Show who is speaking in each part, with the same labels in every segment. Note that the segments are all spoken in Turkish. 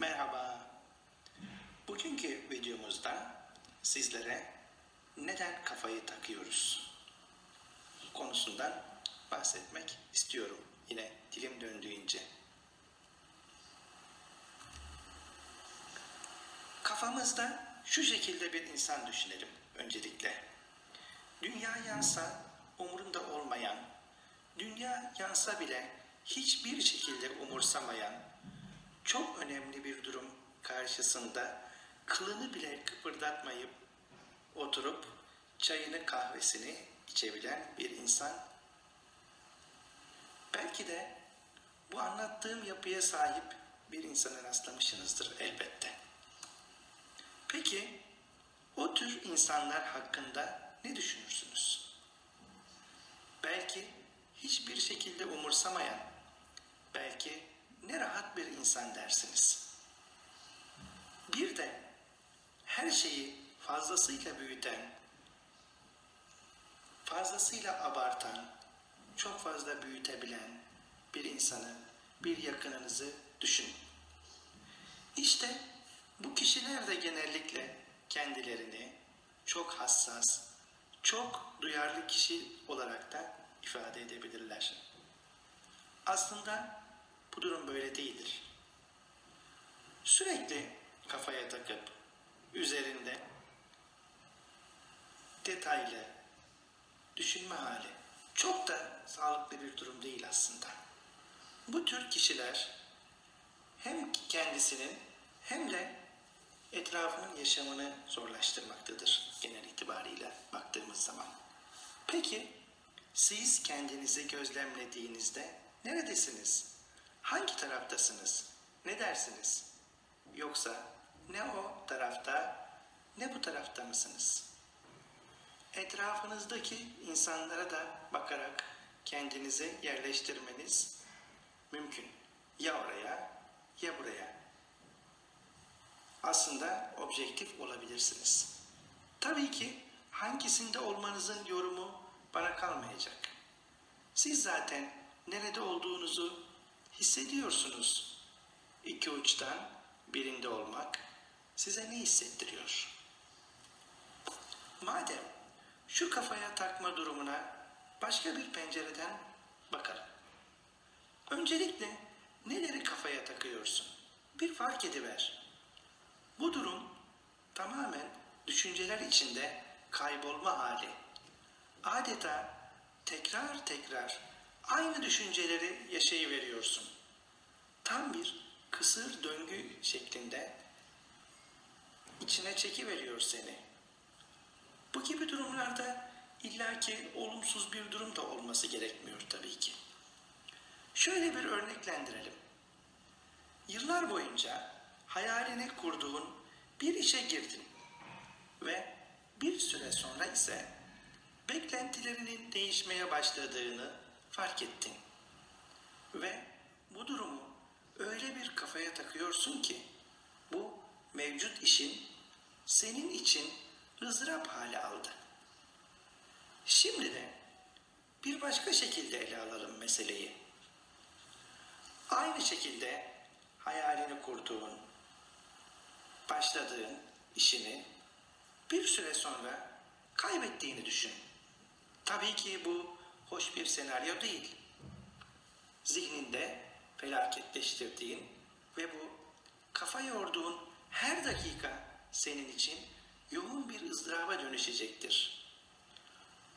Speaker 1: Merhaba. Bugünkü videomuzda sizlere neden kafayı takıyoruz konusundan bahsetmek istiyorum. Yine dilim döndüğünce. Kafamızda şu şekilde bir insan düşünelim öncelikle. Dünya yansa umurunda olmayan, dünya yansa bile hiçbir şekilde umursamayan, çok önemli bir durum karşısında kılını bile kıpırdatmayıp oturup çayını kahvesini içebilen bir insan. Belki de bu anlattığım yapıya sahip bir insana rastlamışsınızdır elbette. Peki o tür insanlar hakkında ne düşünürsünüz? Belki hiçbir şekilde umursamayan, belki ne rahat bir insan dersiniz. Bir de her şeyi fazlasıyla büyüten, fazlasıyla abartan, çok fazla büyütebilen bir insanı, bir yakınınızı düşünün. İşte bu kişiler de genellikle kendilerini çok hassas, çok duyarlı kişi olarak da ifade edebilirler. Aslında bu durum böyle değildir. Sürekli kafaya takıp üzerinde detaylı düşünme hali çok da sağlıklı bir durum değil aslında. Bu tür kişiler hem kendisinin hem de etrafının yaşamını zorlaştırmaktadır genel itibariyle baktığımız zaman. Peki siz kendinizi gözlemlediğinizde neredesiniz? Hangi taraftasınız? Ne dersiniz? Yoksa ne o tarafta ne bu tarafta mısınız? Etrafınızdaki insanlara da bakarak kendinizi yerleştirmeniz mümkün. Ya oraya ya buraya. Aslında objektif olabilirsiniz. Tabii ki hangisinde olmanızın yorumu bana kalmayacak. Siz zaten nerede olduğunuzu hissediyorsunuz. İki uçtan birinde olmak size ne hissettiriyor? Madem şu kafaya takma durumuna başka bir pencereden bakalım. Öncelikle neleri kafaya takıyorsun? Bir fark ediver. Bu durum tamamen düşünceler içinde kaybolma hali. Adeta tekrar tekrar aynı düşünceleri yaşayıveriyorsun. Tam bir kısır döngü şeklinde içine çekiveriyor seni. Bu gibi durumlarda illaki olumsuz bir durum da olması gerekmiyor tabii ki. Şöyle bir örneklendirelim. Yıllar boyunca hayalini kurduğun bir işe girdin ve bir süre sonra ise beklentilerinin değişmeye başladığını fark ettin. Ve bu durumu öyle bir kafaya takıyorsun ki bu mevcut işin senin için ızdırap hali aldı. Şimdi de bir başka şekilde ele alalım meseleyi. Aynı şekilde hayalini kurduğun, başladığın işini bir süre sonra kaybettiğini düşün. Tabii ki bu hoş bir senaryo değil. Zihninde felaketleştirdiğin ve bu kafa yorduğun her dakika senin için yoğun bir ızdıraba dönüşecektir.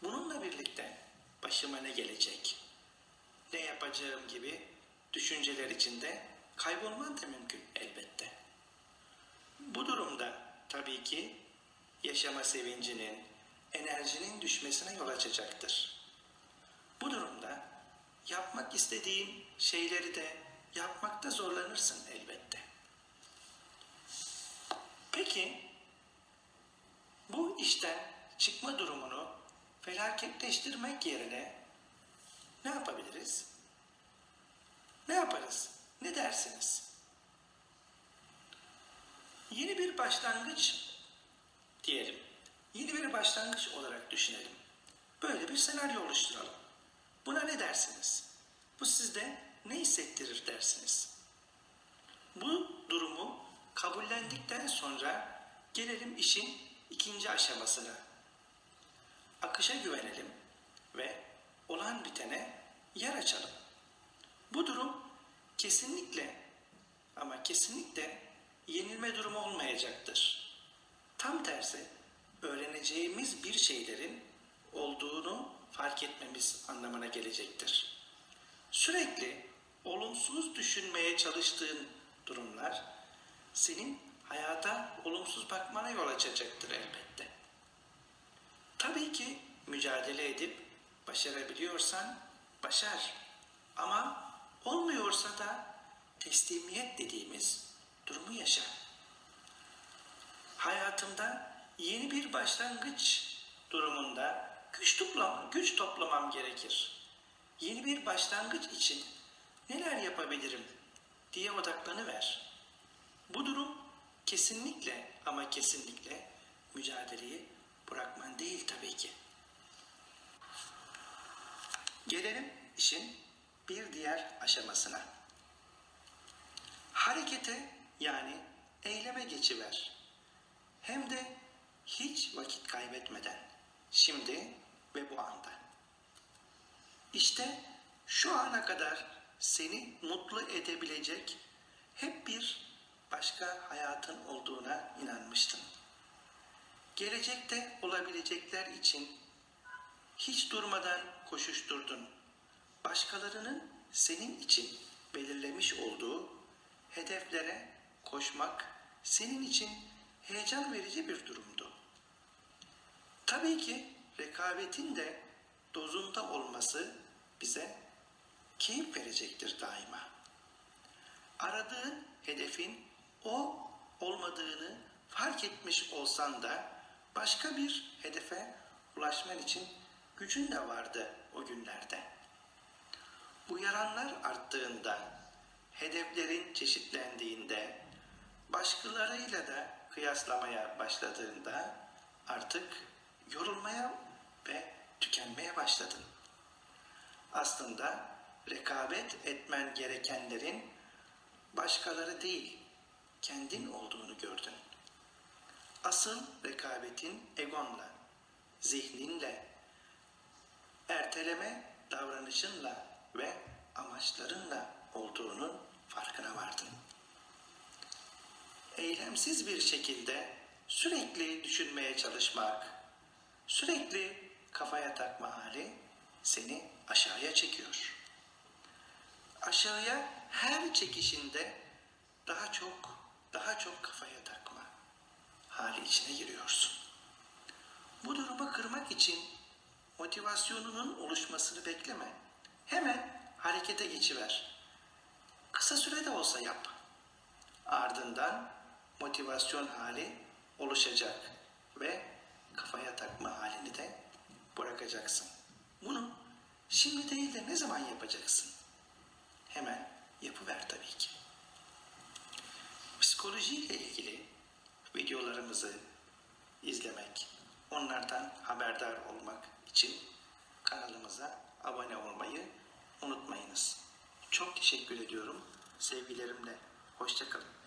Speaker 1: Bununla birlikte başıma ne gelecek, ne yapacağım gibi düşünceler içinde kaybolman da mümkün elbette. Bu durumda tabii ki yaşama sevincinin, enerjinin düşmesine yol açacaktır. Bu durumda yapmak istediğin şeyleri de yapmakta zorlanırsın elbette. Peki bu işten çıkma durumunu felaketleştirmek yerine ne yapabiliriz? Ne yaparız? Ne dersiniz? Yeni bir başlangıç diyelim. Yeni bir başlangıç olarak düşünelim. Böyle bir senaryo oluşturalım. Buna ne dersiniz? Bu sizde ne hissettirir dersiniz? Bu durumu kabullendikten sonra gelelim işin ikinci aşamasına. Akışa güvenelim ve olan bitene yer açalım. Bu durum kesinlikle ama kesinlikle yenilme durumu olmayacaktır. Tam tersi öğreneceğimiz bir şeylerin olduğunu fark etmemiz anlamına gelecektir. Sürekli olumsuz düşünmeye çalıştığın durumlar senin hayata olumsuz bakmana yol açacaktır elbette. Tabii ki mücadele edip başarabiliyorsan başar. Ama olmuyorsa da teslimiyet dediğimiz durumu yaşa. Hayatımda yeni bir başlangıç durumunda güç toplam güç toplamam gerekir. Yeni bir başlangıç için neler yapabilirim diye odaklanıver. Bu durum kesinlikle ama kesinlikle mücadeleyi bırakman değil tabii ki. Gelelim işin bir diğer aşamasına. Harekete yani eyleme geçiver. Hem de hiç vakit kaybetmeden. Şimdi ve bu anda. İşte şu ana kadar seni mutlu edebilecek hep bir başka hayatın olduğuna inanmıştın. Gelecekte olabilecekler için hiç durmadan koşuşturdun. Başkalarının senin için belirlemiş olduğu hedeflere koşmak senin için heyecan verici bir durumdu. Tabii ki rekabetin de dozunda olması bize keyif verecektir daima. Aradığın hedefin o olmadığını fark etmiş olsan da başka bir hedefe ulaşman için gücün de vardı o günlerde. Uyaranlar arttığında, hedeflerin çeşitlendiğinde, başkalarıyla da kıyaslamaya başladığında artık yorulmaya ve tükenmeye başladın. Aslında rekabet etmen gerekenlerin başkaları değil, kendin olduğunu gördün. Asıl rekabetin egonla, zihninle, erteleme davranışınla ve amaçlarınla olduğunun farkına vardın. Eylemsiz bir şekilde sürekli düşünmeye çalışmak, sürekli kafaya takma hali seni aşağıya çekiyor. Aşağıya her çekişinde daha çok, daha çok kafaya takma hali içine giriyorsun. Bu durumu kırmak için motivasyonunun oluşmasını bekleme. Hemen harekete geçiver. Kısa sürede olsa yap. Ardından motivasyon hali oluşacak ve kafaya takma halini de bırakacaksın. Bunu şimdi değil de ne zaman yapacaksın? Hemen yapıver tabii ki. Psikolojiyle ilgili videolarımızı izlemek, onlardan haberdar olmak için kanalımıza abone olmayı unutmayınız. Çok teşekkür ediyorum. Sevgilerimle. Hoşçakalın.